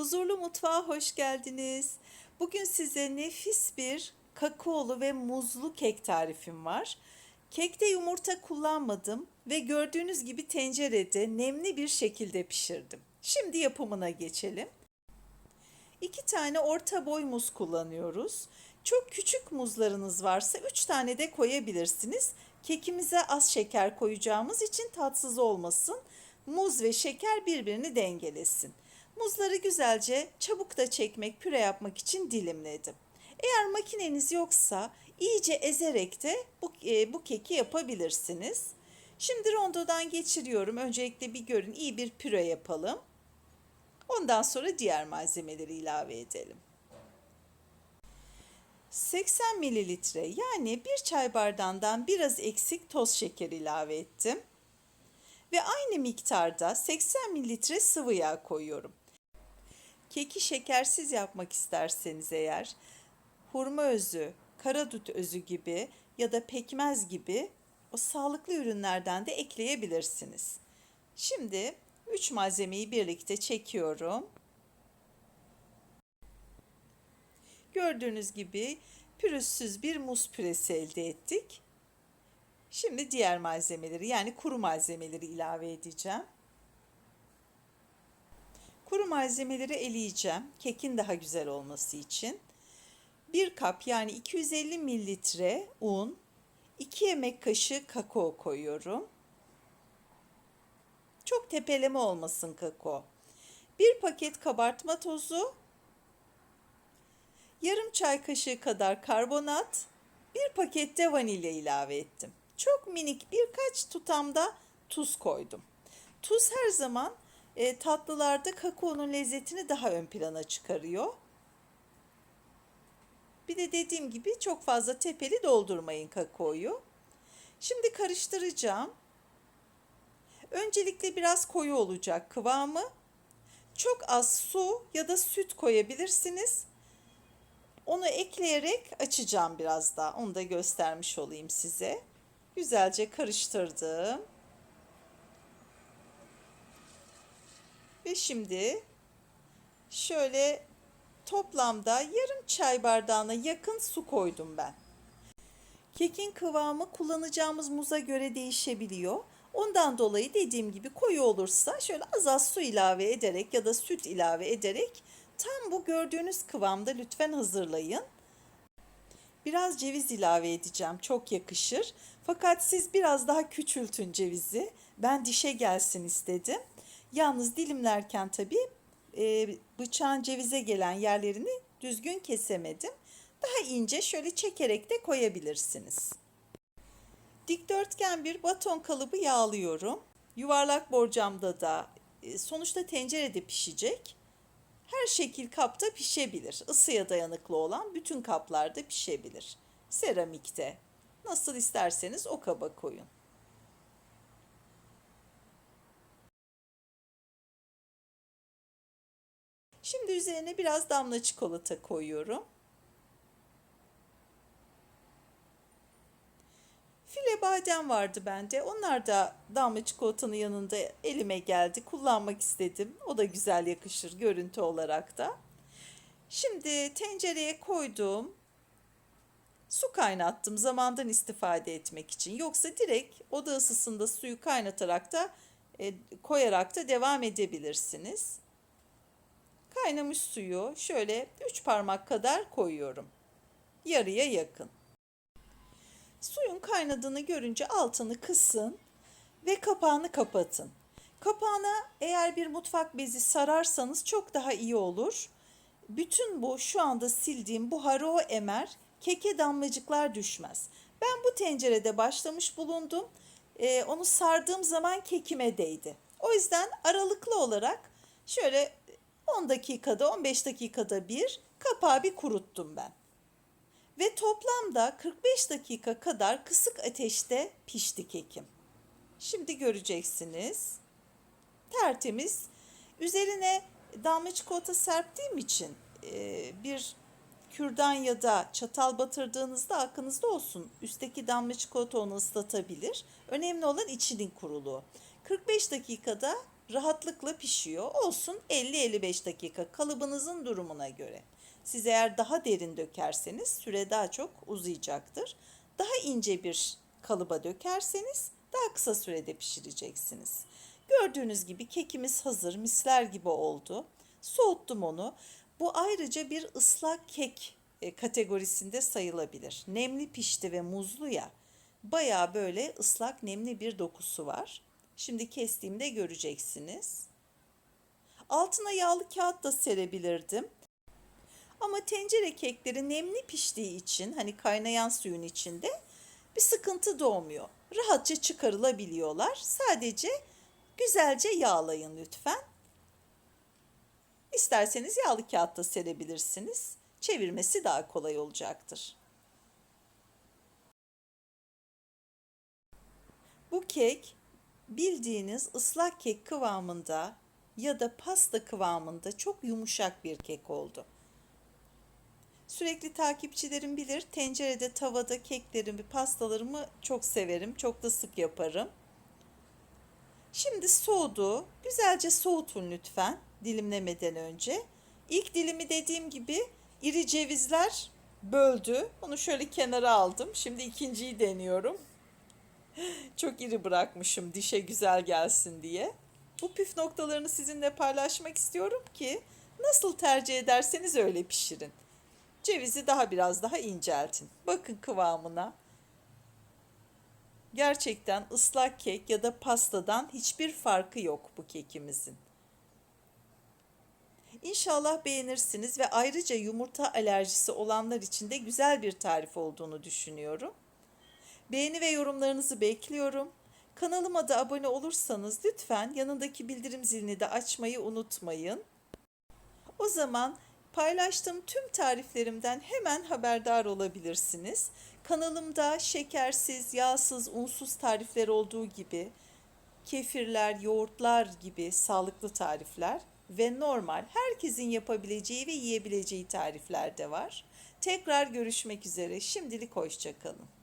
Huzurlu mutfağa hoş geldiniz. Bugün size nefis bir kakaolu ve muzlu kek tarifim var. Kekte yumurta kullanmadım ve gördüğünüz gibi tencerede nemli bir şekilde pişirdim. Şimdi yapımına geçelim. İki tane orta boy muz kullanıyoruz. Çok küçük muzlarınız varsa 3 tane de koyabilirsiniz. Kekimize az şeker koyacağımız için tatsız olmasın. Muz ve şeker birbirini dengelesin. Muzları güzelce çabuk da çekmek, püre yapmak için dilimledim. Eğer makineniz yoksa iyice ezerek de bu, e, bu keki yapabilirsiniz. Şimdi rondodan geçiriyorum. Öncelikle bir görün iyi bir püre yapalım. Ondan sonra diğer malzemeleri ilave edelim. 80 mililitre yani bir çay bardağından biraz eksik toz şeker ilave ettim. Ve aynı miktarda 80 mililitre sıvı yağ koyuyorum. Keki şekersiz yapmak isterseniz eğer hurma özü, karadut özü gibi ya da pekmez gibi o sağlıklı ürünlerden de ekleyebilirsiniz. Şimdi 3 malzemeyi birlikte çekiyorum. Gördüğünüz gibi pürüzsüz bir muz püresi elde ettik. Şimdi diğer malzemeleri yani kuru malzemeleri ilave edeceğim. Kuru malzemeleri eleyeceğim. Kekin daha güzel olması için. 1 kap yani 250 mililitre un, 2 yemek kaşığı kakao koyuyorum. Çok tepeleme olmasın kakao. 1 paket kabartma tozu, yarım çay kaşığı kadar karbonat, 1 paket de vanilya ilave ettim. Çok minik birkaç tutamda tuz koydum. Tuz her zaman e, tatlılarda kakaonun lezzetini daha ön plana çıkarıyor. Bir de dediğim gibi çok fazla tepeli doldurmayın kakaoyu. Şimdi karıştıracağım. Öncelikle biraz koyu olacak kıvamı. Çok az su ya da süt koyabilirsiniz. Onu ekleyerek açacağım biraz daha. Onu da göstermiş olayım size. Güzelce karıştırdım. Ve şimdi şöyle toplamda yarım çay bardağına yakın su koydum ben. Kekin kıvamı kullanacağımız muza göre değişebiliyor. Ondan dolayı dediğim gibi koyu olursa şöyle az az su ilave ederek ya da süt ilave ederek tam bu gördüğünüz kıvamda lütfen hazırlayın. Biraz ceviz ilave edeceğim. Çok yakışır. Fakat siz biraz daha küçültün cevizi. Ben dişe gelsin istedim. Yalnız dilimlerken tabii e, bıçağın cevize gelen yerlerini düzgün kesemedim. Daha ince şöyle çekerek de koyabilirsiniz. Dikdörtgen bir baton kalıbı yağlıyorum. Yuvarlak borcamda da e, sonuçta tencerede pişecek. Her şekil kapta pişebilir. Isıya dayanıklı olan bütün kaplarda pişebilir. Seramikte. Nasıl isterseniz o kaba koyun. Şimdi üzerine biraz damla çikolata koyuyorum. File badem vardı bende. Onlar da damla çikolatanın yanında elime geldi. Kullanmak istedim. O da güzel yakışır görüntü olarak da. Şimdi tencereye koydum. Su kaynattım zamandan istifade etmek için. Yoksa direkt oda ısısında suyu kaynatarak da e, koyarak da devam edebilirsiniz. Kaynamış suyu şöyle 3 parmak kadar koyuyorum. Yarıya yakın. Suyun kaynadığını görünce altını kısın ve kapağını kapatın. Kapağına eğer bir mutfak bezi sararsanız çok daha iyi olur. Bütün bu şu anda sildiğim buharı o emer, keke damlacıklar düşmez. Ben bu tencerede başlamış bulundum. Ee, onu sardığım zaman kekime değdi. O yüzden aralıklı olarak şöyle 10 dakikada 15 dakikada bir kapağı bir kuruttum ben. Ve toplamda 45 dakika kadar kısık ateşte pişti kekim. Şimdi göreceksiniz. Tertemiz. Üzerine damla çikolata serptiğim için e, bir kürdan ya da çatal batırdığınızda aklınızda olsun. Üstteki damla çikolata onu ıslatabilir. Önemli olan içinin kuruluğu. 45 dakikada rahatlıkla pişiyor. Olsun 50-55 dakika kalıbınızın durumuna göre. Siz eğer daha derin dökerseniz süre daha çok uzayacaktır. Daha ince bir kalıba dökerseniz daha kısa sürede pişireceksiniz. Gördüğünüz gibi kekimiz hazır, misler gibi oldu. Soğuttum onu. Bu ayrıca bir ıslak kek e, kategorisinde sayılabilir. Nemli pişti ve muzlu ya. Bayağı böyle ıslak nemli bir dokusu var. Şimdi kestiğimde göreceksiniz. Altına yağlı kağıt da serebilirdim. Ama tencere kekleri nemli piştiği için hani kaynayan suyun içinde bir sıkıntı doğmuyor. Rahatça çıkarılabiliyorlar. Sadece güzelce yağlayın lütfen. İsterseniz yağlı kağıtta serebilirsiniz. Çevirmesi daha kolay olacaktır. Bu kek bildiğiniz ıslak kek kıvamında ya da pasta kıvamında çok yumuşak bir kek oldu. Sürekli takipçilerim bilir tencerede tavada keklerimi pastalarımı çok severim. Çok da sık yaparım. Şimdi soğudu. Güzelce soğutun lütfen dilimlemeden önce. İlk dilimi dediğim gibi iri cevizler böldü. Onu şöyle kenara aldım. Şimdi ikinciyi deniyorum. Çok iri bırakmışım dişe güzel gelsin diye. Bu püf noktalarını sizinle paylaşmak istiyorum ki nasıl tercih ederseniz öyle pişirin. Cevizi daha biraz daha inceltin. Bakın kıvamına. Gerçekten ıslak kek ya da pastadan hiçbir farkı yok bu kekimizin. İnşallah beğenirsiniz ve ayrıca yumurta alerjisi olanlar için de güzel bir tarif olduğunu düşünüyorum. Beğeni ve yorumlarınızı bekliyorum. Kanalıma da abone olursanız lütfen yanındaki bildirim zilini de açmayı unutmayın. O zaman paylaştığım tüm tariflerimden hemen haberdar olabilirsiniz. Kanalımda şekersiz, yağsız, unsuz tarifler olduğu gibi kefirler, yoğurtlar gibi sağlıklı tarifler ve normal herkesin yapabileceği ve yiyebileceği tarifler de var. Tekrar görüşmek üzere. Şimdilik hoşçakalın.